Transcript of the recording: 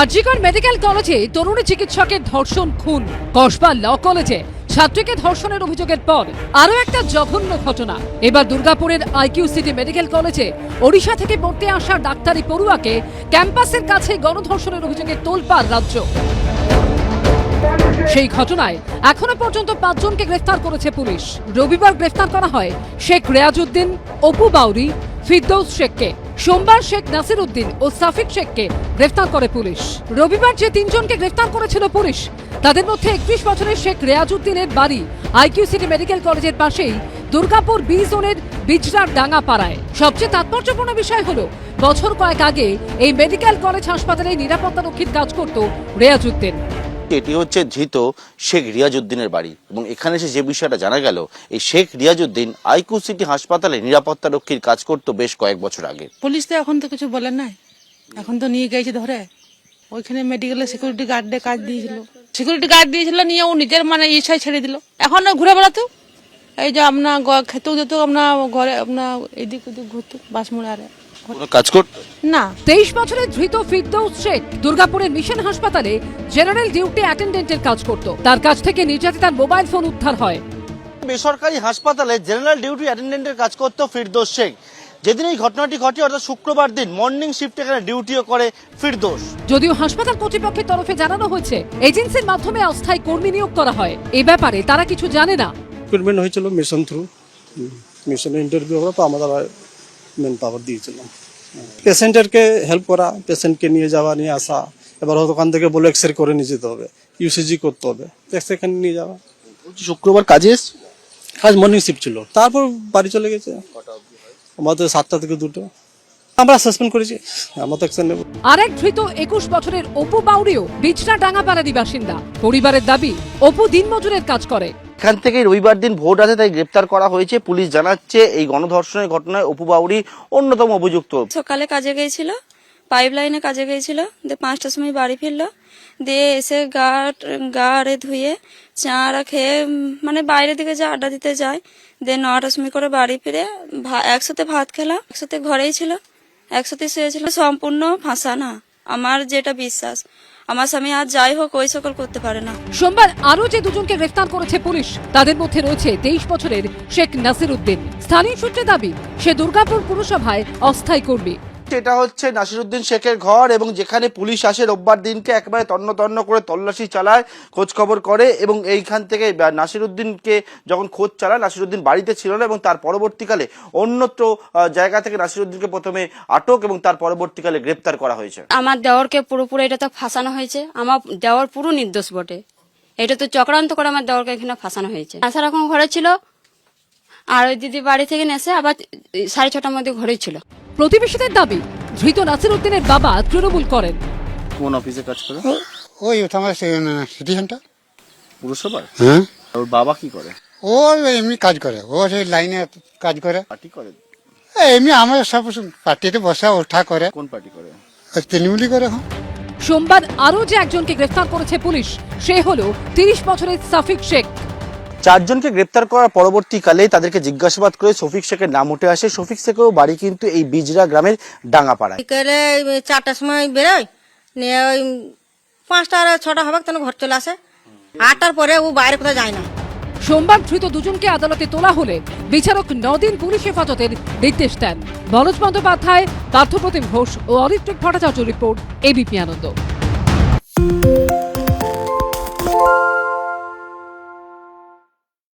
RG Kar medical কলেজে তরুণী চিকিৎসকের ধর্ষণ খুন। কসবা ল কলেজে ছাত্রীকে ধর্ষণের অভিযোগের পর আরও একটা জঘন্য ঘটনা। এবার দুর্গাপুরের আইকিউ সিটি মেডিকেল কলেজে ওড়িশা থেকে পড়তে আসা ডাক্তারি পড়ুয়াকে ক্যাম্পাসের কাছে গণধর্ষণের অভিযোগে তোলপাড় রাজ্য। সেই ঘটনায় এখনও পর্যন্ত পাঁচজনকে গ্রেফতার করেছে পুলিশ। রবিবার গ্রেফতার করা হয় শেখ রেয়াজউদ্দিন অপু বাউরি, ফিরদৌস শেখকে। সোমবার শেখ নাসির উদ্দিন ও সাফিক শেখকে গ্রেফতার করে পুলিশ। রবিবার যে তিনজনকে গ্রেফতার করেছিল পুলিশ, তাদের মধ্যে একত্রিশ বছরের শেখ রেয়াজউদ্দিনের বাড়ি আইকিউ সিটি মেডিকেল কলেজের পাশেই দুর্গাপুর বি জোনের বিজরার ডাঙ্গা পাড়ায়। সবচেয়ে তাৎপর্যপূর্ণ বিষয় হলো, বছর কয়েক আগে এই মেডিকেল কলেজ হাসপাতালে নিরাপত্তা রক্ষীর কাজ করত রেয়াজউদ্দিন এটি হচ্ছে ধৃত শেখ রিয়াজউদ্দিনের বাড়ি। এবং এখানে এসে যে বিষয়টা জানা গেল এই শেখ রিয়াজউদ্দিন আইকু সিটি হাসপাতালে নিরাপত্তা রক্ষীর কাজ করত বেশ কয়েক বছর আগে। পুলিশ তো এখন তো কিছু বলেন নাই। এখন তো নিয়ে গেছে ধরে। ওইখানে মেডিকেলে সিকিউরিটি গার্ডে কাজ দিয়েছিল। সিকিউরিটি গার্ড দিয়েছিল নিয়ে ও নিজের মানে ইচ্ছায় ছেড়ে দিল। এখন ঘুরে বেড়াতো? এই যে আপনার খেতেও যেত আপনার ঘরে আপনার এদিক ওদিক ঘুরতো কোনো কাজ করত? না। তেইশ বছরের ধৃত ফিরদৌস শেখ দুর্গাপুরের মিশন হাসপাতালে জেনারেল ডিউটি অ্যাটেন্ডেন্টের কাজ করত। তার কাছ থেকে নির্যাতিতার মোবাইল ফোন উদ্ধার হয়। বেসরকারি হাসপাতালে জেনারেল ডিউটি অ্যাটেন্ডেন্টের কাজ করত ফিরদোস শেখ। যেদিন এই ঘটনাটি ঘটে অর্থাৎ শুক্রবার দিন মর্নিং শিফটে এখানে ডিউটিও করে ফিরদোস। যদিও হাসপাতাল কর্তৃপক্ষের তরফে জানানো হয়েছে এজেন্সির মাধ্যমে অস্থায়ী কর্মী নিয়োগ করা হয়। এ ব্যাপারে তারা কিছু জানে না। রিক্রুটমেন্ট হয়েছিল মিশন থ্রু মিশনে ইন্টারভিউ হলো তো আমাদের মেন পাওয়ার দিয়েছিলাম। পেশেন্টেরকে হেল্প করা পেশেন্টকে নিয়ে যাওয়া নিয়ে আসা এবার হয়তো ওখান থেকে বলে এক্স রে করে নিয়ে যেতে হবে ইউসিজি করতে হবে সেখানে নিয়ে যাওয়া। শুক্রবার কাজে? কাজ মর্নিং শিফট ছিল তারপর বাড়ি চলে গেছে। আমাদের সাতটা থেকে দুটো। আমরা সাসপেন্ড করেছি। আমরা তো অ্যাকশন নেব। আরেক ধৃত একুশ বছরের অপু বাউরিও বিছনা ডাঙ্গাপাড়ারই বাসিন্দা। পরিবারের দাবি অপু দিনমজুরের কাজ করে। এখান থেকে রবিবার দিন ভোর রাতে তাই গ্রেপ্তার করা হয়েছে। পুলিশ জানাচ্ছে এই গণধর্ষণের ঘটনায় অপু বাউরি অন্যতম অভিযুক্ত। সকালে কাজে গিয়েছিল পাইপ লাইনে কাজে গিয়েছিল দিয়ে পাঁচটার সময় বাড়ি ফিরলো দিয়ে এসে গা গা আরে ধুয়ে চারা খেয়ে মানে বাইরের দিকে যা আড্ডা দিতে যায় দিয়ে নটার সময় করে বাড়ি ফিরে ভা- একসাথে ভাত খেলাম একসাথে ঘরেই ছিল। একসাথে শুয়েছিল সম্পূর্ণ ফাঁসা না। আমার যেটা বিশ্বাস, আমার স্বামী আর যাই হোক ওই সকল করতে পারে না। সোমবার আরও যে দুজনকে গ্রেফতার করেছে পুলিশ, তাদের মধ্যে রয়েছে তেইশ বছরের শেখ নাসির উদ্দিন। স্থানীয় সূত্রে দাবি, সে দুর্গাপুর পুরসভায় অস্থায়ী কর্মী। এটা হচ্ছে নাসিরুদ্দিন শেখের ঘর এবং যেখানে পুলিশ আসে রোববার দিনকে একবারে তন্ন তন্ন করে তল্লাশি চালায়, খোঁজ খবর করে এবং এইখান থেকে নাসিরুদ্দিনকে যখন খোঁজ চালায়, নাসিরুদ্দিন বাড়িতে ছিল না এবং তার পরবর্তীকালে অন্যত্র জায়গা থেকে নাসিরুদ্দিনকে প্রথমে আটক এবং তার পরবর্তীকালে গ্রেপ্তার করা হয়েছে। আমার দেওয়ারকে পুরোপুরি এটা তো ফাঁসানো হয়েছে। আমার দেওয়ার পুরো নির্দোষ বটে। এটা তো চক্রান্ত করে আমার দেওরকে এখানে ফাঁসানো হয়েছে। আশা রকম ঘরে ছিল আর ওই দিদি বাড়ি থেকে নেসে আবার সাড়ে ছটার মধ্যে ঘরেই ছিল। প্রতিবেশীদের দাবি ধৃত নাসির উদ্দিনের বাবা তৃণমূল করেন। কোন অফিসে কাজ করে? ওই তোমার সিটি সেন্টার। পুরসভার? হ্যাঁ। ওর বাবা কি করে? ও এমনি কাজ করে। ও সেই লাইনে কাজ করে। পার্টি করে? এই এমনি আমার সব পার্টিতে বসা ওঠা করে। কোন পার্টি করে? তৃণমূলই করে এখন সোমবার আরও যে একজনকে গ্রেফতার করেছে পুলিশ সে হলো তিরিশ বছরের সাফিক শেখ। চারজনকে গ্রেপ্তার করার পরবর্তীকালে তাদেরকে জিজ্ঞাসাবাদ করে শফিক শেখের নাম উঠে আসে। শফিক শেখের বাড়ি কিন্তু এই বিজরা গ্রামের ডাঙ্গাপাড়ায় বিকেলে চারটার সময় বেরোয় নিয়ে ওই পাঁচটা আর ছটা হবে তখন ঘর চলে আসে। আটটার পরে ও বাইরে কোথাও যায় না। সোমবার ধৃত দুজনকে আদালতে তোলা হলে বিচারক নদিন পুলিশ হেফাজতের নির্দেশ দেন। বলজ বন্দ্যোপাধ্যায় পার্থপ্রতিম ঘোষ ও অরিত্রিক ভট্টাচার্য রিপোর্ট এবিপি আনন্দ।